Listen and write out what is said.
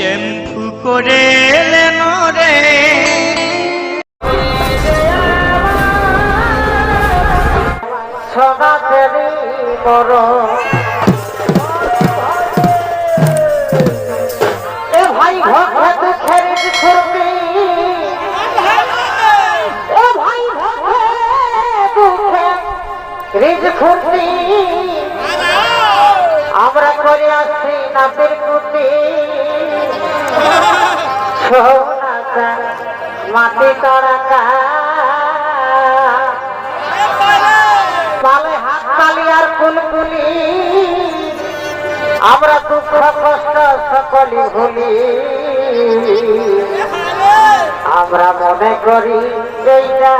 Shampoo করে এলেন রে সদাচেরি বড়। এ ভাই ঘরে দুঃখের মাটি তাড়াকা তালে হাত তালি আর কুলকুলি। আমরা দুঃখ, কষ্ট সকলি ভুলি। আমরা মনে করি এইটাই না